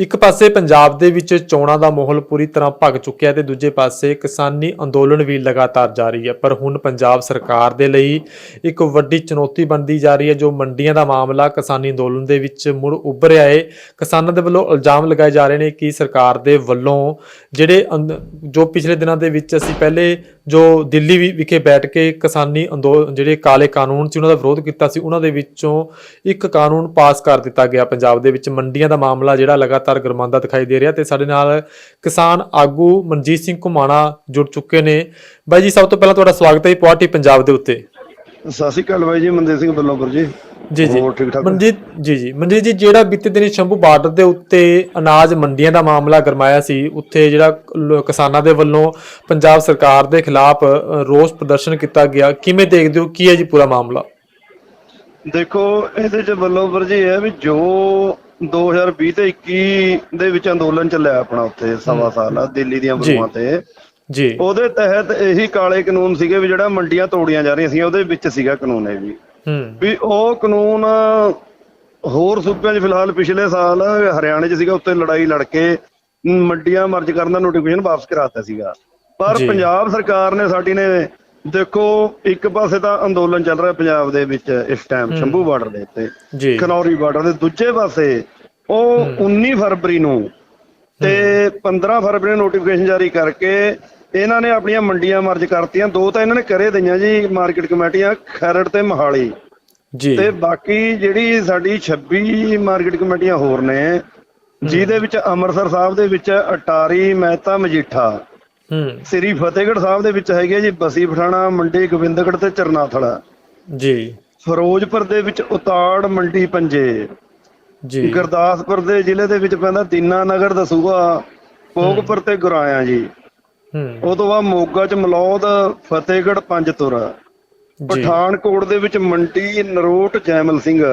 ਇੱਕ ਪਾਸੇ ਪੰਜਾਬ ਦੇ ਵਿੱਚ ਚੋਣਾਂ ਦਾ ਮਾਹੌਲ ਪੂਰੀ ਤਰ੍ਹਾਂ ਭਗ ਚੁੱਕਿਆ ਤੇ ਦੂਜੇ ਪਾਸੇ ਕਿਸਾਨੀ ਅੰਦੋਲਨ ਵੀ ਲਗਾਤਾਰ ਜਾਰੀ ਹੈ। ਪਰ ਹੁਣ ਪੰਜਾਬ ਸਰਕਾਰ ਦੇ ਲਈ ਇੱਕ ਵੱਡੀ ਚੁਣੌਤੀ ਬਣਦੀ ਜਾ ਰਹੀ ਹੈ, ਜੋ ਮੰਡੀਆਂ ਦਾ ਮਾਮਲਾ ਕਿਸਾਨੀ ਅੰਦੋਲਨ ਦੇ ਵਿੱਚ ਮੁੜ ਉੱਭਰਿਆ ਹੈ। ਕਿਸਾਨਾਂ ਦੇ ਵੱਲੋਂ ਇਲਜ਼ਾਮ ਲਗਾਏ ਜਾ ਰਹੇ ਨੇ ਕਿ ਸਰਕਾਰ ਦੇ ਵੱਲੋਂ ਜਿਹੜੇ ਅੰਦ- ਜੋ ਪਿਛਲੇ ਦਿਨਾਂ ਦੇ ਵਿੱਚ ਅਸੀਂ ਪਹਿਲੇ ਜੋ ਦਿੱਲੀ ਵੀ ਵਿਖੇ ਬੈਠ ਕੇ ਕਿਸਾਨੀ ਅੰਦੋਲਨ ਜਿਹੜੇ ਕਾਲੇ ਕਾਨੂੰਨ ਸੀ, ਉਹਨਾਂ ਦਾ ਵਿਰੋਧ ਕੀਤਾ ਸੀ, ਉਹਨਾਂ ਦੇ ਵਿੱਚੋਂ ਇੱਕ ਕਾਨੂੰਨ ਪਾਸ ਕਰ ਦਿੱਤਾ ਗਿਆ। ਪੰਜਾਬ ਦੇ ਵਿੱਚ ਮੰਡੀਆਂ ਦਾ ਮਾਮਲਾ ਜਿਹੜਾ ਲਗਾਤਾਰ ਗਰਮਾਉਂਦਾ ਦਿਖਾਈ ਦੇ ਰਿਹਾ ਤੇ ਸਾਡੇ ਨਾਲ ਕਿਸਾਨ ਆਗੂ ਮਨਜੀਤ ਸਿੰਘ ਘੁਮਾਣਾ ਜੁੜ ਚੁੱਕੇ ਨੇ। ਬਾਈ ਜੀ ਸਭ ਤੋਂ ਪਹਿਲਾਂ ਤੁਹਾਡਾ ਸਵਾਗਤ ਹੈ ਪਾਰਟੀ ਪੰਜਾਬ ਦੇ ਉੱਤੇ। ਸਤਿ ਸ਼੍ਰੀ ਅਕਾਲ ਬਾਈ ਜੀ ਮਨਦੀਪ ਸਿੰਘ ਬੱਲੋਂਪੁਰ ਜੀ। ਜੀ ਜੀ। ਹੋਰ ਠੀਕ ਠਾਕ ਮਨਜੀਤ ਜੀ ਜੀ। ਮਨਜੀਤ ਜੀ ਜਿਹੜਾ ਬੀਤੇ ਦਿਨੀ ਸ਼ੰਭੂ ਬਾਰਡਰ ਦੇ ਉੱਤੇ ਅਨਾਜ ਮੰਡੀਆਂ ਦਾ ਮਾਮਲਾ ਗਰਮਾਇਆ ਸੀ ਉੱਥੇ ਜਿਹੜਾ ਕਿਸਾਨਾਂ ਦੇ ਵੱਲੋਂ ਪੰਜਾਬ ਸਰਕਾਰ ਦੇ ਖਿਲਾਫ ਰੋਸ ਪ੍ਰਦਰਸ਼ਨ ਕੀਤਾ ਗਿਆ। ਕਿਵੇਂ ਦੇਖਦੇ ਹੋ? ਕੀ ਹੈ ਜੀ ਪੂਰਾ ਮਾਮਲਾ? ਦੇਖੋ ਇਹਦੇ ਚ ਬੱਲੋਂਪੁਰ ਜੀ ਇਹ ਹੈ ਵੀ ਜੋ 2020 ਤੇ 21 ਦੇ ਵਿੱਚ ਅੰਦੋਲਨ ਚੱਲਿਆ ਆਪਣਾ ਉੱਥੇ ਸਵਾ ਸਾਲ ਆ ਦਿੱਲੀ ਦੀਆਂ। ਬਰੂਆਂ ਤੇ। ਜੀ। ਉਹਦੇ ਤਹਿਤ ਇਹੀ ਕਾਲੇ ਕਾਨੂੰਨ ਸੀਗੇ ਵੀ ਜਿਹੜਾ ਮੰਡੀਆਂ ਤੋੜੀਆਂ ਜਾ ਰਹੀਆਂ ਸੀ ਉਹਦੇ ਵਿੱਚ ਸੀਗਾ ਕਾਨੂੰਨ ਇਹ ਵੀ। ਵੀ ਉਹ ਕਾਨੂੰਨ ਹੋਰ ਸੂਬਿਆਂ 'ਚ ਫਿਲਹਾਲ ਪਿਛਲੇ ਸਾਲ ਹਰਿਆਣੇ 'ਚ ਸੀਗਾ ਉੱਤੇ ਲੜਾਈ ਲੜ ਕੇ ਮੰਡੀਆਂ ਮਰਜ ਕਰਨ ਦਾ ਨੋਟੀਫਿਕੇਸ਼ਨ ਵਾਪਸ ਕਰਾਤਾ ਸੀਗਾ। ਪਰ। ਪੰਜਾਬ ਸਰਕਾਰ ਨੇ ਸਾਡੀ ਨੇ ਦੇਖੋ ਇੱਕ ਪਾਸੇ ਤਾਂ ਅੰਦੋਲਨ ਚੱਲ ਰਿਹਾ ਪੰਜਾਬ ਦੇ ਵਿੱਚ ਇਸ ਟਾਈਮ ਸ਼ੰਭੂ ਬਾਰਡਰ ਦੇ ਉੱਤੇ। ਖਨੌਰੀ ਬਾਰਡਰ ਦੇ ਦੂਜੇ ਪਾਸੇ ਉਹ 19 ਫਰਵਰੀ ਨੂੰ ਤੇ 15 ਫਰਵਰੀ ਨੂੰ ਨੋਟੀਫਿਕੇਸ਼ਨ ਜਾਰੀ ਕਰਕੇ ਇਹਨਾਂ ਨੇ ਆਪਣੀਆਂ ਮੰਡੀਆਂ ਮਰਜ ਕਰਤੀਆਂ। ਦੋ ਤਾਂ ਇਹਨਾਂ ਨੇ ਕਰੇ ਦਈਆਂ ਜੀ ਮਾਰਕੀਟ ਕਮੇਟੀਆਂ ਖਰੜ ਤੇ ਮਹਾਲੀ। ਜੀ। ਤੇ ਬਾਕੀ ਜਿਹੜੀ ਸਾਡੀ 26 ਮਾਰਕੀਟ ਕਮੇਟੀਆਂ ਹੋਰ ਨੇ ਜਿਹਦੇ ਵਿੱਚ ਅੰਮ੍ਰਿਤਸਰ ਸਾਹਿਬ ਦੇ ਵਿੱਚ ਅਟਾਰੀ ਮਹਿਤਾ ਮਜੀਠਾ ਹੂੰ। ਸ੍ਰੀ ਫਤਿਹਗੜ੍ਹ ਸਾਹਿਬ ਦੇ ਵਿੱਚ ਹੈਗੇ ਜੀ ਬਸੀ ਪਠਾਣਾ ਮੰਡੀ ਗੋਬਿੰਦਗੜ੍ਹ ਤੇ ਚਰਨਾਥਲਾ। ਜੀ। ਫਿਰੋਜ਼ਪੁਰ ਦੇ ਵਿੱਚ ਉਤਾੜ ਮੰਡੀ ਪੰਜੇ। ਜੀ। ਗੁਰਦਾਸਪੁਰ ਦੇ ਜ਼ਿਲ੍ਹੇ ਦੇ ਵਿੱਚ ਪੈਂਦਾ ਦੀਨਾਨਗਰ ਦਸੂਹਾ ਭੋਗਪੁਰ ਤੇ ਗੁਰਾਇਆ ਜੀ। ਹੂੰ। ਉਹ ਤੋਂ ਬਾਅਦ ਮੋਗਾ ਚ ਮਲੌਦ ਫਤਿਹਗੜ੍ਹ ਪੰਜਤੁਰ। ਜੀ। ਪਠਾਨਕੋਟ ਦੇ ਵਿੱਚ ਮੰਡੀ ਨਰੋਟ ਜੈਮਲ ਸਿੰਘ।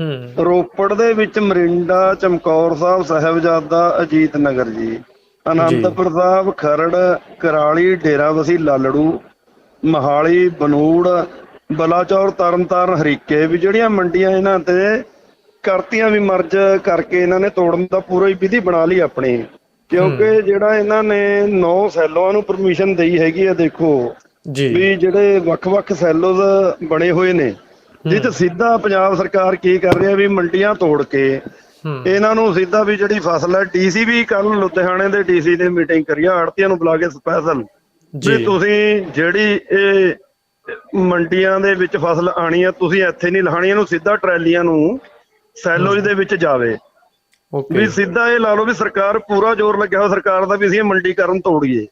ਹੂੰ। ਰੋਪੜ ਦੇ ਵਿੱਚ ਮਰਿੰਡਾ ਚਮਕੌਰ ਸਾਹਿਬ ਸਾਹਿਬਜ਼ਾਦਾ ਅਜੀਤ ਨਗਰ ਜੀ। ਅਨੰਦਪੁਰ ਸਾਹਿਬ ਖਰੜ ਕਰਾਲੀ ਡੇਰਾਬਸੀ ਲਾਲੜੂ ਮਹਾਲੀ ਬਨੂੜ ਬਲਾਚੌਰ ਤਰਨਤਾਰਨ ਹਰੀਕੇ ਵੀ ਜਿਹੜੀਆਂ ਮੰਡੀਆਂ ਇਹਨਾਂ ਤੇ ਕਰਤੀਆਂ ਵੀ ਮਰਜ ਕਰਕੇ ਇਹਨਾਂ ਨੇ ਤੋੜਨ ਦਾ ਪੂਰਾ ਹੀ ਵਿਧੀ ਬਣਾ ਲਈ ਆਪਣੀ। ਕਿਉਂਕਿ ਜਿਹੜਾ ਇਹਨਾਂ ਨੇ ਨੌ ਸੈਲੋਆਂ ਨੂੰ ਪਰਮਿਸ਼ਨ ਦੇਈ ਹੈਗੀ ਆ ਦੇਖੋ ਜੀ। ਵੀ ਜਿਹੜੇ ਵੱਖ-ਵੱਖ ਸੈਲੋਜ਼ ਬਣੇ ਹੋਏ ਨੇ। ਚ ਸਿੱਧਾ ਪੰਜਾਬ ਸਰਕਾਰ ਕੀ ਕਰ ਰਹੀ ਹੈ ਵੀ ਮੰਡੀਆਂ ਤੋੜ ਕੇ ਇਹਨਾਂ ਨੂੰ ਸਿੱਧਾ ਵੀ ਜਿਹੜੀ ਫਸਲ ਹੈ ਡੀਸੀ ਵੀ ਕੱਲ ਲੁਧਿਆਣੇ ਦੇ ਡੀਸੀ ਨੇ ਮੀਟਿੰਗ ਕਰੀ ਆ ਆੜਤੀਆਂ ਨੂੰ ਬੁਲਾ ਕੇ ਸਪੈਸ਼ਲ। ਜੀ। ਤੁਸੀਂ ਜਿਹੜੀ ਇਹ ਮੰਡੀਆਂ ਦੇ ਵਿੱਚ ਫਸਲ ਆਣੀ ਆ ਤੁਸੀਂ ਇੱਥੇ ਨਹੀਂ ਲਹਾਣੀ ਇਹਨੂੰ ਸਿੱਧਾ ਟਰੈਲੀਆਂ ਨੂੰ ਸੈਲੋਜ਼ ਦੇ ਵਿੱਚ ਜਾਵੇ। ਓਕੇ। ਵੀ ਸਿੱਧਾ ਇਹ ਲਾ ਲਓ ਵੀ ਸਰਕਾਰ ਪੂਰਾ ਜ਼ੋਰ ਲੱਗਿਆ ਹੋਇਆ ਸਰਕਾਰ ਦਾ ਵੀ ਅਸੀਂ ਇਹ ਮੰਡੀਕਰਨ ਤੋੜੀਏ।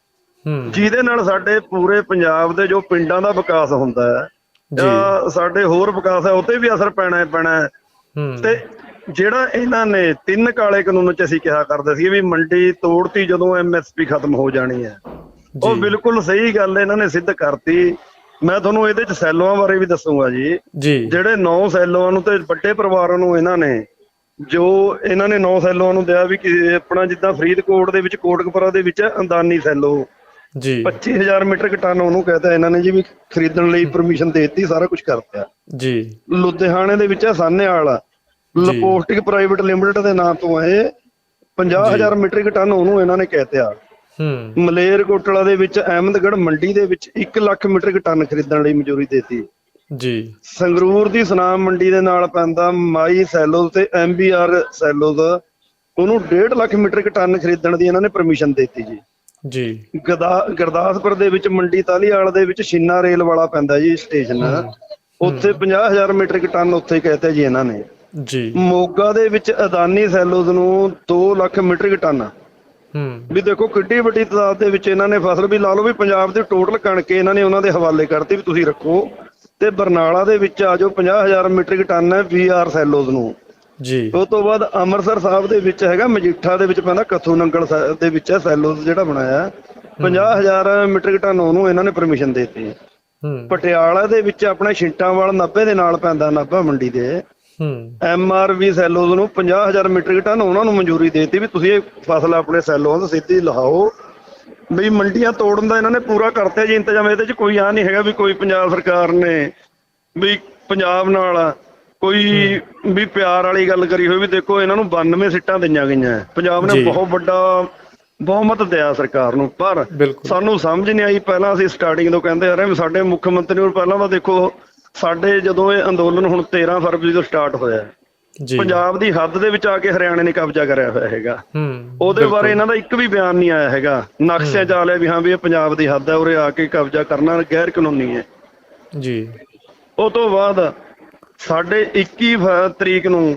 ਹੂੰ। ਜਿਹਦੇ ਨਾਲ ਸਾਡੇ ਪੂਰੇ ਪੰਜਾਬ ਦੇ ਜੋ ਪਿੰਡਾਂ ਦਾ ਵਿਕਾਸ ਹੁੰਦਾ ਹੈ ਜੀ। ਸਾਡੇ ਹੋਰ ਵਿਕਾਸ ਹੈ ਉਹ ਤੇ ਵੀ ਅਸਰ ਪੈਣਾ ਹੈ ਪੈਣਾ ਤੇ ਜਿਹੜਾ ਇਹਨਾਂ ਨੇ ਤਿੰਨ ਕਾਲੇ ਕਾਨੂੰਨ ਚ ਅਸੀਂ ਕਿਹਾ ਕਰਦੇ ਸੀ ਵੀ ਮੰਡੀ ਤੋੜਤੀ ਜਦੋਂ ਐਮਐਸਪੀ ਖਤਮ ਹੋ ਜਾਣੀ ਹੈ। ਉਹ ਬਿਲਕੁਲ ਸਹੀ ਗੱਲ ਇਹਨਾਂ ਨੇ ਸਿੱਧ ਕਰਤੀ। ਮੈਂ ਤੁਹਾਨੂੰ ਇਹਦੇ ਚ ਸੈਲੋਆਂ ਬਾਰੇ ਵੀ ਦੱਸੂਗਾ ਜੀ। ਜਿਹੜੇ ਨੌ ਸੈਲੋਆਂ ਨੂੰ ਤੇ ਵੱਡੇ ਪਰਿਵਾਰਾਂ ਨੂੰ ਇਹਨਾਂ ਨੇ ਜੋ ਇਹਨਾਂ ਨੇ ਨੌ ਸੈਲੋਆਂ ਨੂੰ ਦਿਆ ਵੀ ਆਪਣਾ ਜਿੱਦਾਂ ਫਰੀਦਕੋਟ ਦੇ ਵਿੱਚ ਕੋਟਕਪੁਰਾ ਦੇ ਵਿੱਚ ਅੰਦਾਨੀ ਸੈਲੋ। ਜੀ। 25000 ਮੀਟਰ ਟਨ ਉਹਨੂੰ ਕਹਤਾ ਇਹਨਾਂ ਨੇ ਜੀ ਵੀ ਖਰੀਦਣ ਲਈ ਪਰਮਿਸ਼ਨ ਦੇ ਦਿੱਤੀ ਸਾਰਾ ਕੁਝ ਕਰਤਾ ਜੀ। ਲੁਧਿਆਣੇ ਦੇ ਵਿੱਚ ਸਾਨੇਵਾਲ ਲਪੋਸਟਿਕ ਪ੍ਰਾਈਵੇਟ ਲਿਮਟਿਡ ਦੇ ਨਾਂ ਤੋਂ ਇਹ 50000 ਮੀਟ੍ਰਿਕ ਟਨ ਉਹਨੂੰ ਇਹਨਾਂ ਨੇ ਕਹਿਤਿਆ ਹੂੰ। ਮਲੇਰਕੋਟਲਾ ਦੇ ਵਿੱਚ ਅਹਿਮਦਗੜ੍ਹ ਮੰਡੀ ਦੇ ਵਿੱਚ 1 ਲੱਖ ਮੀਟ੍ਰਿਕ ਟਨ ਖਰੀਦਣ ਲਈ ਮਨਜ਼ੂਰੀ ਦਿੱਤੀ। ਜੀ। ਸੰਗਰੂਰ ਦੀ ਸੁਨਾਮ ਮੰਡੀ ਦੇ ਨਾਲ ਪੈਂਦਾ ਮਾਈ ਸੈਲੋਜ਼ ਤੇ ਐਮਬੀਆਰ ਸੈਲੋਜ਼। ਉਹਨੂੰ 1.5 ਲੱਖ ਮੀਟ੍ਰਿਕ ਟਨ ਖਰੀਦਣ ਦੀ ਇਹਨਾਂ ਨੇ ਪਰਮਿਸ਼ਨ ਦਿੱਤੀ ਜੀ। ਜੀ। ਗਦਾ- ਗੁਰਦਾਸਪੁਰ ਦੇ ਵਿੱਚ ਮੰਡੀ ਤਾਲੀਵਾਲ ਦੇ ਵਿੱਚ ਛਿੰਨਾ ਰੇਲ ਵਾਲਾ ਪੈਂਦਾ ਜੀ ਸਟੇਸ਼ਨ। ਉੱਥੇ 50000 ਮੀਟ੍ਰਿਕ ਟਨ ਉੱਥੇ ਕਹਿਤਾ ਜੀ ਇਹਨਾਂ ਨੇ। ਜੀ। ਮੋਗਾ ਦੇ ਵਿੱਚ ਅਦਾਨੀ ਸੈਲੋਜ਼ ਨੂੰ 2 ਲੱਖ ਮੀਟ੍ਰਿਕ ਟਨ। ਹੂੰ। ਵੀ ਦੇਖੋ ਕਿੱਡੀ ਵੱਡੀ ਤਾਦਾਦ ਦੇ ਵਿੱਚ ਇਹਨਾਂ ਨੇ ਫਸਲ ਵੀ ਲਾ ਲਓ ਵੀ ਪੰਜਾਬ ਦੀ ਟੋਟਲ ਕਣਕ ਇਹਨਾਂ ਨੇ ਉਹਨਾਂ ਦੇ ਹਵਾਲੇ ਕਰਤੀ ਵੀ ਤੁਸੀਂ ਰੱਖੋ। ਤੇ ਬਰਨਾਲਾ ਦੇ ਵਿੱਚ ਆ ਜਾਓ 50000 ਮੀਟ੍ਰਿਕ ਟਨ ਹੈ ਵੀਆਰ ਸੈਲੋਜ਼ ਨੂੰ। ਜੀ। ਉਸ ਤੋਂ ਬਾਅਦ ਅੰਮ੍ਰਿਤਸਰ ਸਾਹਿਬ ਦੇ ਵਿੱਚ ਹੈਗਾ ਮਜੀਠਾ ਦੇ ਵਿੱਚ ਪੈਂਦਾ ਕਥੂ ਨੰਗਲ ਦੇ ਵਿੱਚ ਹੈ ਸੈਲੋਜ਼ ਜਿਹੜਾ ਬਣਾਇਆ 50000 ਮੀਟ੍ਰਿਕ ਟਨ ਉਹਨੂੰ ਇਹਨਾਂ ਨੇ ਪਰਮਿਸ਼ਨ ਦਿੱਤੀ ਹੂੰ। ਪਟਿਆਲਾ ਦੇ ਵਿੱਚ ਆਪਣਾ ਛਿੰਟਾਂਵਾਲ 90 ਦੇ ਨਾਲ ਪੈਂਦਾ ਨਾਭਾ ਮੰਡੀ ਦੇ। ਹੂੰ ਐਮਆਰਵੀ ਸੈਲੋਜ਼ ਨੂੰ 50000 ਮੀਟ੍ਰਿਕ ਟਨ ਉਹਨਾਂ ਨੂੰ ਮਨਜ਼ੂਰੀ ਦੇਤੀ ਵੀ ਤੁਸੀਂ ਇਹ ਫਸਲ ਆਪਣੇ ਸੈਲੋਂ ਤੋਂ ਸਿੱਧੀ ਲਹਾਓ ਵੀ ਮੰਡੀਆਂ ਤੋੜਨ ਦਾ ਇਹਨਾਂ ਨੇ ਪੂਰਾ ਕਰਤਾ ਜੀ ਇੰਤਜ਼ਾਮ ਇਹਦੇ ਚ ਕੋਈ ਆ ਨਹੀਂ ਹੈਗਾ ਵੀ ਕੋਈ ਪੰਜਾਬ ਸਰਕਾਰ ਨੇ ਵੀ ਪੰਜਾਬ ਨਾਲ ਕੋਈ ਵੀ ਪਿਆਰ ਵਾਲੀ ਗੱਲ ਕਰੀ ਹੋਈ ਵੀ ਦੇਖੋ ਇਹਨਾਂ ਨੂੰ 92 ਸੀਟਾਂ ਦਈਆਂ ਗਈਆਂ। ਪੰਜਾਬ ਨੇ। ਬਹੁਤ ਵੱਡਾ ਬਹੁਮਤ ਦਿਆ ਸਰਕਾਰ ਨੂੰ ਪਰ ਸਾਨੂੰ ਸਮਝ ਨਹੀਂ ਆਈ ਪਹਿਲਾਂ ਅਸੀਂ ਸਟਾਰਟਿੰਗ ਤੋਂ ਕਹਿੰਦੇ ਆ ਰਹੇ ਵੀ ਸਾਡੇ ਮੁੱਖ ਮੰਤਰੀ ਨੂੰ ਪਹਿਲਾਂ ਤਾਂ ਦੇਖੋ ਸਾਡੇ ਜਦੋਂ ਇਹ ਅੰਦੋਲਨ ਹੁਣ 13 ਫਰਵਰੀ ਤੋਂ ਸਟਾਰਟ ਹੋਇਆ ਜੀ। ਪੰਜਾਬ ਦੀ ਹੱਦ ਦੇ ਵਿੱਚ ਆ ਕੇ ਹਰਿਆਣੇ ਨੇ ਕਬਜ਼ਾ ਕਰਿਆ ਹੋਇਆ ਹੈਗਾ। ਹੂੰ ਉਹਦੇ। ਬਾਰੇ ਇਹਨਾਂ ਦਾ ਇੱਕ ਵੀ ਬਿਆਨ ਨਹੀਂ ਆਇਆ ਹੈਗਾ। ਨਕਸ਼ੇ ਚ ਆ ਲਿਆ ਵੀ ਹਾਂ ਵੀ ਇਹ ਪੰਜਾਬ ਦੀ ਹੱਦ ਹੈ ਉਰੇ ਆ ਕੇ ਕਬਜ਼ਾ ਕਰਨਾ ਗੈਰ ਕਾਨੂੰਨੀ ਹੈ। ਜੀ। ਉਹ ਤੋਂ ਬਾਅਦ ਸਾਡੇ 21 ਫ- ਤਰੀਕ ਨੂੰ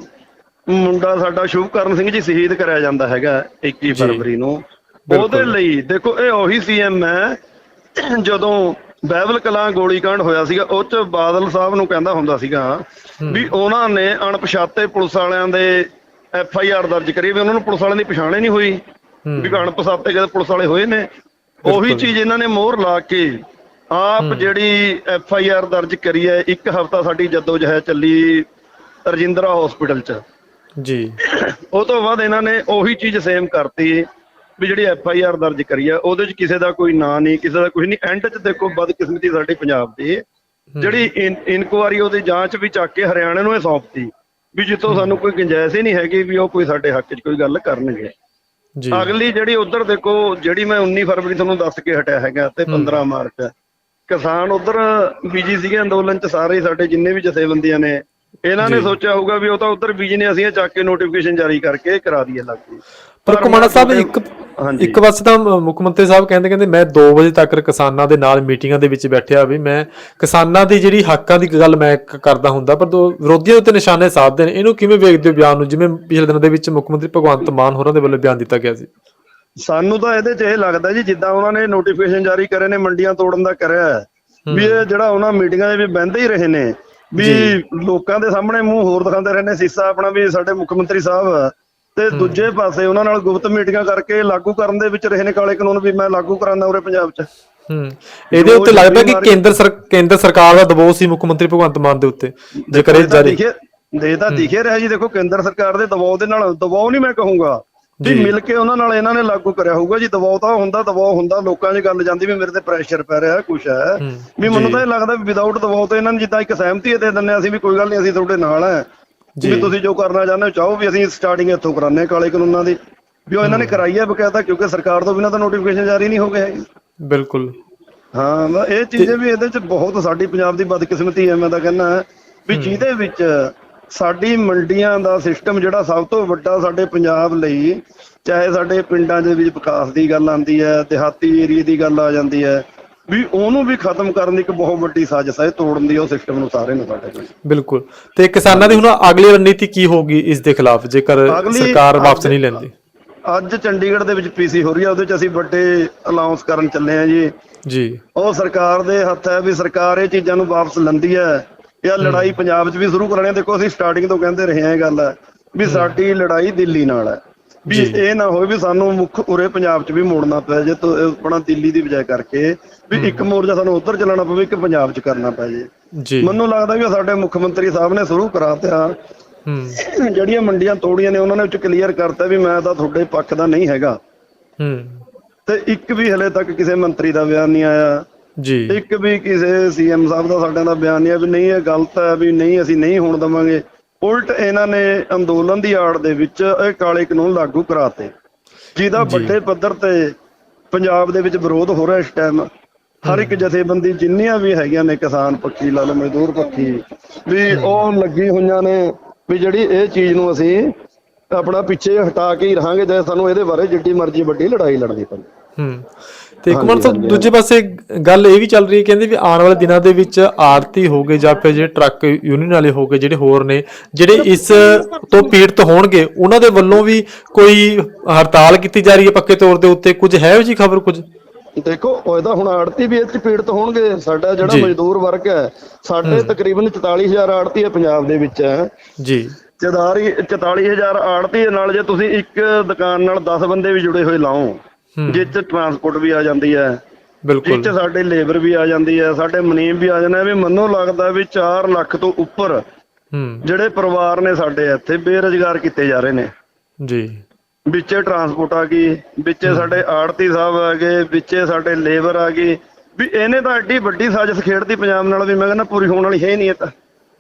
ਮੁੰਡਾ ਸਾਡਾ ਸ਼ੁਭਕਰਨ ਸਿੰਘ ਜੀ ਸ਼ਹੀਦ ਕਰਿਆ ਜਾਂਦਾ ਹੈਗਾ 21 ਫਰਵਰੀ ਨੂੰ। ਉਹਦੇ ਲਈ ਦੇਖੋ ਇਹ ਉਹੀ ਸੀਐਮ ਹੈ ਜਦੋਂ ਬੈਬਲ ਕਲਾਂ ਗੋਲੀकांड ਹੋਇਆ ਸੀਗਾ ਉਹ ਚ ਬਾਦਲ ਸਾਹਿਬ ਨੂੰ ਕਹਿੰਦਾ ਹੁੰਦਾ ਸੀਗਾ ਵੀ ਉਹਨਾਂ ਨੇ ਅਣਪਛਾਤੇ ਪੁਲਿਸ ਵਾਲਿਆਂ ਦੇ ਐਫ ਆਈ ਆਰ ਦਰਜ ਕਰੀ ਵੀ ਉਹਨਾਂ ਨੂੰ ਪੁਲਿਸ ਵਾਲਿਆਂ ਦੀ ਪਛਾਣ ਹੀ ਨਹੀਂ ਹੋਈ ਵੀ ਅਣਪਛਾਤੇ ਕਿਤੇ ਪੁਲਿਸ ਵਾਲੇ ਹੋਏ ਨੇ। ਉਹੀ ਚੀਜ਼ ਇਹਨਾਂ ਨੇ ਮੋਹਰ ਲਾ ਕੇ ਆਪ ਜਿਹੜੀ ਐਫ ਆਈ ਆਰ ਦਰਜ ਕਰੀ ਹੈ ਇੱਕ ਹਫਤਾ ਸਾਡੀ ਜਦੋਜਹਿਦ ਚੱਲੀ ਰਜਿੰਦਰਾ ਹਸਪੀਟਲ 'ਚ। ਜੀ। ਉਹ ਤੋਂ ਬਾਅਦ ਇਹਨਾਂ ਨੇ ਉਹੀ ਚੀਜ਼ ਸੇਮ ਕਰਤੀ। ਵੀ ਜਿਹੜੀ ਐਫ ਆਈ ਆਰ ਦਰਜ ਕਰੀ ਹੈ ਉਹਦੇ 'ਚ ਕਿਸੇ ਦਾ ਕੋਈ ਨਾਂ ਨਹੀਂ ਕਿਸੇ ਦਾ ਕੁਝ ਨਹੀਂ। ਐਂਡ 'ਚ ਦੇਖੋ ਬਦਕਿਸਮਤੀ ਸਾਡੀ ਪੰਜਾਬ ਦੀ ਜਿਹੜੀ ਇਨਕੁਆਰੀ ਉਹਦੀ ਜਾਂਚ ਵੀ ਚੱਕ ਕੇ ਹਰਿਆਣਾ ਨੂੰ ਇਹ ਸੌਂਪਤੀ। ਵੀ ਜਿੱਥੋਂ ਸਾਨੂੰ ਕੋਈ ਗੁੰਜਾਇਸ਼ ਹੀ ਨਹੀਂ ਹੈਗੀ ਵੀ ਉਹ ਕੋਈ ਸਾਡੇ ਹੱਕ 'ਚ ਕੋਈ ਗੱਲ ਕਰਨਗੇ। ਜੀ। ਅਗਲੀ ਜਿਹੜੀ ਉਧਰ ਦੇਖੋ ਜਿਹੜੀ ਮੈਂ 19 ਫਰਵਰੀ ਤੁਹਾਨੂੰ ਦੱਸ ਕੇ ਹਟਿਆ ਹੈਗਾ ਤੇ 15 ਮਾਰਚ। ਕਿਸਾਨ ਉਧਰ ਬੀਜੀ ਸੀਗੇ ਅੰਦੋਲਨ ਚ ਸਾਰੇ ਸਾਡੇ ਜਿੰਨੇ ਵੀ ਜਥੇਬੰਦੀਆਂ ਨੇ ਇਹਨਾਂ ਨੇ। ਸੋਚਿਆ ਹੋਊਗਾ ਵੀ ਉਹ ਤਾਂ ਉਧਰ ਬੀਜੀ ਨੇ ਅਸੀਂ ਇਹ ਚੱਕ ਕੇ ਨੋਟੀਫਿਕੇਸ਼ਨ ਜਾਰੀ ਕਰਕੇ ਕਰਾ ਦਈਏ ਲਾਗੂ। ਪਰ ਕੁਮਾਣਾ ਸਾਹਿਬ ਇੱਕ ਹਾਂਜੀ। ਇੱਕ ਪਾਸੇ ਤਾਂ ਮੁੱਖ ਮੰਤਰੀ ਸਾਹਿਬ ਕਹਿੰਦੇ ਕਹਿੰਦੇ ਮੈਂ 2 ਵਜੇ ਤੱਕ ਕਿਸਾਨਾਂ ਦੇ ਨਾਲ ਮੀਟਿੰਗਾਂ ਦੇ ਵਿੱਚ ਬੈਠਿਆ ਵੀ ਮੈਂ ਕਿਸਾਨਾਂ ਦੀ ਜਿਹੜੀ ਹੱਕਾਂ ਦੀ ਗੱਲ ਮੈਂ ਕਰਦਾ ਹੁੰਦਾ ਪਰ ਦੋ ਵਿਰੋਧੀਆਂ ਉੱਤੇ ਨਿਸ਼ਾਨੇ ਸਾਧਦੇ ਨੇ। ਇਹਨੂੰ ਕਿਵੇਂ ਵੇਖਦੇ ਹੋ ਬਿਆਨ ਨੂੰ? ਜਿਵੇਂ ਪਿਛਲੇ ਦਿਨਾਂ ਦੇ ਵਿੱਚ ਮੁੱਖ ਮੰਤਰੀ ਭਗਵੰਤ ਮਾਨ ਹੋਰਾਂ ਦੇ ਵੱਲੋਂ ਬਿਆਨ ਦਿੱਤਾ ਗਿਆ ਸੀ। ਸਾਨੂੰ ਤਾਂ ਇਹਦੇ 'ਚ ਇਹ ਲੱਗਦਾ ਜੀ ਜਿੱਦਾਂ ਉਹਨਾਂ ਨੇ ਨੋਟੀਫਿਕੇਸ਼ਨ ਜਾਰੀ ਕਰੇ ਨੇ ਮੰਡੀਆਂ ਤੋੜਨ ਦਾ ਕਰਿਆ ਵੀ ਇਹ ਜਿਹੜਾ ਉਹਨਾਂ ਮੀਟਿੰਗਾਂ 'ਚ ਵੀ ਬਹਿੰਦੇ ਹੀ ਰਹੇ ਨੇ ਵੀ ਲੋਕਾਂ ਦੇ ਸਾਹਮਣੇ ਮੂੰਹ ਹੋਰ ਦਿਖਾਉਂਦੇ ਰਹੇ ਨੇ ਸੀਸਾ ਆਪਣਾ ਵੀ ਸਾਡੇ ਮੁੱਖ ਮੰਤਰੀ ਸਾਹਿਬ ਤੇ ਦੂਜੇ ਪਾਸੇ ਉਹਨਾਂ ਨਾਲ ਗੁਪਤ ਮੀਟਿੰਗਾਂ ਕਰਕੇ ਲਾਗੂ ਕਰਨ ਦੇ ਵਿੱਚ ਰਹੇ ਨੇ ਕਾਲੇ ਕਾਨੂੰਨ ਵੀ ਮੈਂ ਲਾਗੂ ਕਰਾਂਦਾ ਉਰੇ ਪੰਜਾਬ 'ਚ। ਹੂੰ। ਇਹਦੇ ਉੱਤੇ ਲੱਗਦਾ ਕਿ ਕੇਂਦਰ ਸਰ ਕੇਂਦਰ ਸਰਕਾਰ ਦਾ ਦਬਾਅ ਸੀ ਮੁੱਖ ਮੰਤਰੀ ਭਗਵੰਤ ਮਾਨ ਦੇ ਉੱਤੇ ਜੇਕਰ ਇਹ ਜਾਰੀ ਦੇ ਤਾਂ ਦਿਖੇ ਰਿਹਾ ਜੀ ਦੇਖੋ ਕੇਂਦਰ ਸਰਕਾਰ ਦੇ ਦਬਾਅ ਦੇ ਨਾਲ ਦਬਾਅ ਨਹੀਂ ਮੈਂ ਕਹੂੰਗਾ। ਵੀ। ਮਿਲ ਕੇ ਉਹਨਾਂ ਨਾਲ ਇਹਨਾਂ ਨੇ ਲਾਗੂ ਕਰਿਆ ਹੋਊਗਾ ਜੀ ਦਬਾਅ ਤਾਂ ਹੁੰਦਾ ਦਬਾਅ ਹੁੰਦਾ ਲੋਕਾਂ 'ਚ ਗੱਲ ਜਾਂਦੀ ਵੀ ਮੇਰੇ ਤੇ ਪ੍ਰੈਸ਼ਰ ਪੈ ਰਿਹਾ ਕੁਛ ਹੈ। ਵੀ ਮੈਨੂੰ। ਤਾਂ ਇਹ ਲੱਗਦਾ ਵੀ ਵਿਦਆਊਟ ਦਬਾਅ ਤੋਂ ਇਹਨਾਂ ਨੂੰ ਜਿੱਦਾਂ ਇੱਕ ਸਹਿਮਤੀ ਦੇ ਹਾਂ ਅਸੀਂ ਵੀ ਕੋਈ ਗੱਲ ਨਹੀਂ ਅਸੀਂ ਤੁਹਾਡੇ ਨਾਲ ਹੈ। ਜੀ। ਵੀ ਤੁਸੀਂ ਜੋ ਕਰਨਾ ਚਾਹੁੰਦੇ ਹੋ ਚਾਹੋ ਵੀ ਅਸੀਂ ਸਟਾਰਟਿੰਗ ਇੱਥੋਂ ਹਾਂ ਕਾਲੇ ਕਾਨੂੰਨਾਂ ਦੀ। ਵੀ ਉਹ ਇਹਨਾਂ ਨੇ ਕਰਾਈ ਹੈ ਬਕਾਇਦਾ ਕਿਉਂਕਿ ਸਰਕਾਰ ਤੋਂ ਬਿਨਾਂ ਤਾਂ ਨੋਟੀਫਿਕੇਸ਼ਨ ਜਾਰੀ ਨਹੀਂ ਹੋ ਗਿਆ ਬਿਲਕੁਲ। ਹਾਂ ਇਹ ਚੀਜ਼ਾਂ ਵੀ ਇਹਦੇ ਚ ਬਹੁਤ ਸਾਡੀ ਪੰਜਾਬ ਦੀ ਬਦਕਿਸਮਤੀ ਹੈ ਮੈਂ ਤਾਂ ਕਹਿੰਦਾ ਵੀ ਜਿਹਦੇ ਵਿੱਚ ਸਾਡੀ ਮੰਡੀਆਂ ਦਾ ਸਿਸਟਮ ਜਿਹੜਾ ਸਭ ਤੋਂ ਵੱਡਾ ਸਾਡੇ ਪੰਜਾਬ ਲਈ ਚਾਹੇ ਸਾਡੇ ਪਿੰਡਾਂ ਦੇ ਵਿੱਚ ਵਿਕਾਸ ਦੀ ਗੱਲ ਆਉਂਦੀ ਹੈ ਦਿਹਾਤੀ ਏਰੀਏ ਦੀ ਗੱਲ ਆ ਜਾਂਦੀ ਹੈ ਵੀ ਉਹਨੂੰ ਵੀ ਖਤਮ ਕਰਨ ਦੀ ਇੱਕ ਬਹੁਤ ਵੱਡੀ ਸਾਜ਼ਿਸ਼ ਹੈ ਤੋੜਨ ਦੀ ਉਹ ਸਿਸਟਮ ਨੂੰ ਸਾਰੇ ਨੂੰ ਸਾਡੇ ਕੋਲ। ਬਿਲਕੁਲ। ਤੇ ਕਿਸਾਨਾਂ ਦੀ ਹੁਣ ਅਗਲੀ ਰਣਨੀਤੀ ਕੀ ਹੋਊਗੀ ਇਸ ਦੇ ਖਿਲਾਫ ਜੇਕਰ ਅਗਲੀ- ਸਰਕਾਰ ਵਾਪਸ ਨਹੀਂ ਲੈਂਦੀ? ਅੱਜ ਚੰਡੀਗੜ੍ਹ ਦੇ ਵਿੱਚ ਪੀਸੀ ਹੋ ਰਹੀ ਹੈ ਉਹਦੇ ਚ ਅਸੀਂ ਵੱਡੇ ਅਨਾਉਂਸ ਕਰਨ ਚੱਲੇ ਆ ਜੀ। ਜੀ। ਉਹ ਸਰਕਾਰ ਦੇ ਹੱਥ ਹੈ ਵੀ ਸਰਕਾਰ ਇਹ ਚੀਜ਼ਾਂ ਨੂੰ ਵਾਪਸ ਲੈਂਦੀ ਹੈ। ਇਹ ਲੜਾਈ ਪੰਜਾਬ 'ਚ ਵੀ ਸ਼ੁਰੂ ਕਰਾਣੀ ਹੈ ਦੇਖੋ ਅਸੀਂ ਸਟਾਰਟਿੰਗ ਤੋਂ ਕਹਿੰਦੇ ਰਹੇ ਹਾਂ ਇਹ ਗੱਲ ਵੀ ਸਾਡੀ ਲੜਾਈ ਦਿੱਲੀ ਨਾਲ ਹੈ। ਵੀ। ਇਹ ਨਾ ਹੋਵੇ ਵੀ ਸਾਨੂੰ ਮੁੱਖ ਉਰੇ ਪੰਜਾਬ 'ਚ ਵੀ ਮੋੜਨਾ ਪੈ ਜੇ ਤਾਂ ਆਪਣਾ ਦਿੱਲੀ ਦੀ ਬਜਾਏ ਕਰਕੇ ਵੀ ਇੱਕ ਮੋਰਚਾ ਸਾਨੂੰ ਉੱਧਰ ਚੱਲਣਾ ਪਵੇ ਇੱਕ ਪੰਜਾਬ 'ਚ ਕਰਨਾ ਪੈ ਜੇ। ਜੀ। ਮੈਨੂੰ ਲੱਗਦਾ ਵੀ ਸਾਡੇ ਮੁੱਖ ਮੰਤਰੀ ਸਾਹਿਬ ਨੇ ਸ਼ੁਰੂ ਕਰਾਤਿਆ ਹੂੰ। ਜਿਹੜੀਆਂ ਮੰਡੀਆਂ ਤੋੜੀਆਂ ਨੇ ਉਹਨਾਂ ਨੇ ਉੱਚ ਕਲੀਅਰ ਕਰਤਾ ਵੀ ਮੈਂ ਤਾਂ ਤੁਹਾਡੇ ਪੱਖ ਦਾ ਨਹੀਂ ਹੈਗਾ। ਹੂੰ। ਤੇ ਇੱਕ ਵੀ ਹਲੇ ਤੱਕ ਕਿਸੇ ਮੰਤਰੀ ਦਾ ਬਿਆਨ ਨਹੀਂ ਆਇਆ। ਜੀ। ਇੱਕ ਵੀ ਕਿਸੇ ਸੀਐਮ ਸਾਹਿਬ ਦਾ ਸਾਡਿਆਂ ਦਾ ਬਿਆਨ ਨਹੀਂ ਹੈ ਵੀ ਨਹੀਂ ਇਹ ਗਲਤ ਹੈ ਵੀ ਨਹੀਂ ਅਸੀਂ ਨਹੀਂ ਹੋਣ ਦਵਾਂਗੇ। ਉਲਟ ਇਹਨਾਂ ਨੇ ਅੰਦੋਲਨ ਦੀ ਆੜ ਦੇ ਵਿੱਚ ਇਹ ਕਾਲੇ ਕਾਨੂੰਨ ਲਾਗੂ ਕਰਾਤੇ ਜਿਹਦਾ ਵੱਡੇ ਪੱਧਰ ਤੇ ਪੰਜਾਬ ਦੇ ਵਿੱਚ ਵਿਰੋਧ ਹੋ ਰਿਹਾ ਇਸ ਟਾਈਮ। ਹਰ ਇੱਕ ਜਥੇਬੰਦੀ ਜਿੰਨੀਆਂ ਵੀ ਹੈਗੀਆਂ ਨੇ ਕਿਸਾਨ ਪੱਖੀ ਲਾ ਲਓ ਮਜ਼ਦੂਰ ਪੱਖੀ ਵੀ ਉਹ ਲੱਗੀ ਹੋਈਆਂ ਨੇ ਵੀ ਜਿਹੜੀ ਇਹ ਚੀਜ਼ ਨੂੰ ਅਸੀਂ ਆਪਣਾ ਪਿੱਛੇ ਹਟਾ ਕੇ ਹੀ ਰਹਾਂਗੇ ਜੇ ਸਾਨੂੰ ਇਹਦੇ ਬਾਰੇ ਜਿੱਡੀ ਮਰਜ਼ੀ ਵੱਡੀ ਲੜਾਈ ਲੜਨੀ ਪਵੇ। ਹੂੰ। ਤੇ ਇੱਕ ਮਿੰਟ ਸਾਹਿਬ ਦੂਜੇ ਪਾਸੇ ਗੱਲ ਇਹ ਵੀ ਚੱਲ ਰਹੀ ਹੈ ਕਹਿੰਦੇ ਵੀ ਆਉਣ ਵਾਲੇ ਦਿਨਾਂ ਦੇ ਵਿੱਚ ਆਰਤੀ ਹੋਗੇ ਜਾਂ ਫਿਰ ਜਿਹੜੇ ਟਰੱਕ ਯੂਨੀਅਨ ਵਾਲੇ ਹੋਗੇ ਜਿਹੜੇ ਹੋਰ ਨੇ ਜਿਹੜੇ ਇਸ ਤੋਂ ਪੀੜਤ ਹੋਣਗੇ ਉਹਨਾਂ ਦੇ ਵੱਲੋਂ ਵੀ ਕੋਈ ਹੜਤਾਲ ਕੀਤੀ ਜਾ ਰਹੀ ਹੈ ਪੱਕੇ ਤੌਰ ਦੇ ਉੱਤੇ? ਕੁਝ ਹੈ ਜੀ ਖਬਰ ਕੁਝ? ਦੇਖੋ ਉਹ ਇਹਦਾ ਹੁਣ ਆੜਤੀ ਵੀ 'ਚ ਪੀੜਤ ਹੋਣਗੇ। ਸਾਡਾ ਜਿਹੜਾ। ਮਜ਼ਦੂਰ ਵਰਗ ਹੈ ਸਾਡੇ ਤਕਰੀਬਨ 44000 ਆੜਤੀ ਹੈ ਪੰਜਾਬ ਦੇ ਵਿੱਚ ਹੈ। ਜੀ। ਚਦਾਰੀ 44000 ਆੜਤੀ ਦੇ ਨਾਲ ਜੇ ਤੁਸੀਂ ਇੱਕ ਦੁਕਾਨ ਨਾਲ 10 ਬੰਦੇ ਵੀ ਜੁੜੇ ਹੋਏ ਲਾਓ। ਜਿਸ 'ਚ ਟਰਾਂਸਪੋਰਟ ਵੀ ਆ ਜਾਂਦੀ ਹੈ ਜਿਸ ਬਿਲਕੁਲ 'ਚ ਸਾਡੇ ਲੇਬਰ ਵੀ ਆ ਜਾਂਦੀ ਹੈ ਸਾਡੇ ਮਨੀਮ ਵੀ ਆ ਜਾਂਦਾ ਹੈ ਵੀ ਮੰਨੋ ਲੱਗਦਾ ਵੀ 4 ਲੱਖ ਤੋਂ ਉੱਪਰ ਹੂੰ। ਜਿਹੜੇ ਪਰਿਵਾਰ ਨੇ ਸਾਡੇ ਇੱਥੇ ਬੇਰੁਜ਼ਗਾਰ ਕੀਤੇ ਜਾ ਰਹੇ ਨੇ। ਜੀ। ਵਿੱਚੇ ਟਰਾਂਸਪੋਰਟ ਆ ਗਈ ਵਿੱਚੇ ਸਾਡੇ ਆੜਤੀ ਸਾਹਿਬ ਆ ਗਏ ਵਿੱਚੇ ਸਾਡੇ ਲੇਬਰ ਆ ਗਈ ਵੀ ਇਹਨੇ ਤਾਂ ਐਡੀ ਵੱਡੀ ਸਾਜ਼ਿਸ਼ ਖੇਡਦੀ ਪੰਜਾਬ ਨਾਲ ਵੀ ਮੈਂ ਕਹਿੰਦਾ ਪੂਰੀ ਹੋਣ ਵਾਲੀ ਹੈ ਹੀ ਨਹੀਂ ਇਹ ਤਾਂ।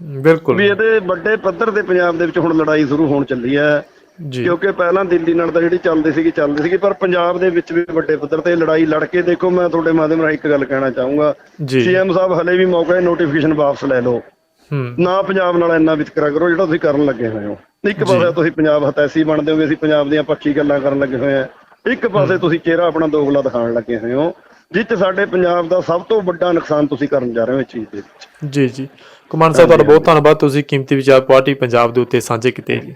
ਬਿਲਕੁਲ। ਵੀ ਇਹਦੇ ਵੱਡੇ ਪੱਧਰ ਤੇ ਪੰਜਾਬ ਦੇ ਵਿੱਚ ਹੁਣ ਲੜਾਈ ਸ਼ੁਰੂ ਹੋਣ ਚੱਲੀ ਹੈ। ਜੀ। ਕਿਉਂਕਿ ਪਹਿਲਾਂ ਦਿੱਲੀ ਨਾਲ ਤਾਂ ਜਿਹੜੀ ਚੱਲਦੀ ਸੀਗੀ ਚੱਲਦੀ ਸੀਗੀ ਪਰ ਪੰਜਾਬ ਦੇ ਵਿੱਚ ਵੀ ਵੱਡੇ ਪੱਧਰ ਤੇ ਲੜਾਈ ਲੜ ਕੇ ਦੇਖੋ ਮੈਂ ਤੁਹਾਡੇ ਮਾਧਿਅਮ ਰਾਹੀਂ ਇੱਕ ਗੱਲ ਕਹਿਣਾ ਚਾਹੂੰਗਾ। ਸੀਐਮ ਸਾਹਿਬ ਹਲੇ ਵੀ ਮੌਕਾ ਹੈ ਨੋਟੀਫਿਕੇਸ਼ਨ ਵਾਪਸ ਲੈ ਲਓ। ਨਾ ਪੰਜਾਬ ਨਾਲ ਇੰਨਾ ਵਿਤਕਰਾ ਕਰੋ ਜਿਹੜਾ ਤੁਸੀਂ ਕਰਨ ਲੱਗੇ ਹੋਏ ਹੋ। ਇੱਕ ਪਾਸੇ ਤੁਸੀਂ ਪੰਜਾਬ ਹਤੈਸੀ ਬਣਦੇ ਹੋ ਵੀ ਅਸੀਂ ਪੰਜਾਬ ਦੀਆਂ ਪੱਕੀ ਗੱਲਾਂ ਕਰਨ ਲੱਗੇ ਹੋਏ ਆ ਇੱਕ ਪਾਸੇ ਤੁਸੀਂ ਚਿਹਰਾ ਆਪਣਾ ਦੋਗਲਾ ਦਿਖਾਉਣ ਲੱਗੇ ਹੋਏ ਹੋ 'ਚ ਸਾਡੇ ਪੰਜਾਬ ਦਾ ਸਭ ਤੋਂ ਵੱਡਾ ਨੁਕਸਾਨ ਤੁਸੀਂ ਕਰਨ ਜਾ ਰਹੇ ਹੋ ਇਸ ਚੀਜ਼ ਦੇ ਵਿੱਚ। ਜੀ ਜੀ। ਕੁਮਾਰ ਸਾਹਿਬ ਤੁਹਾਡਾ ਬਹੁਤ ਧੰਨਵਾਦ। ਤੁਸੀਂ ਕੀਮਤੀ ਵਿਚਾਰ ਪਾਰਟੀ ਪੰਜਾਬ ਦੇ ਉੱਤੇ ਸਾਂਝੇ ਕੀਤੇ ਜੀ।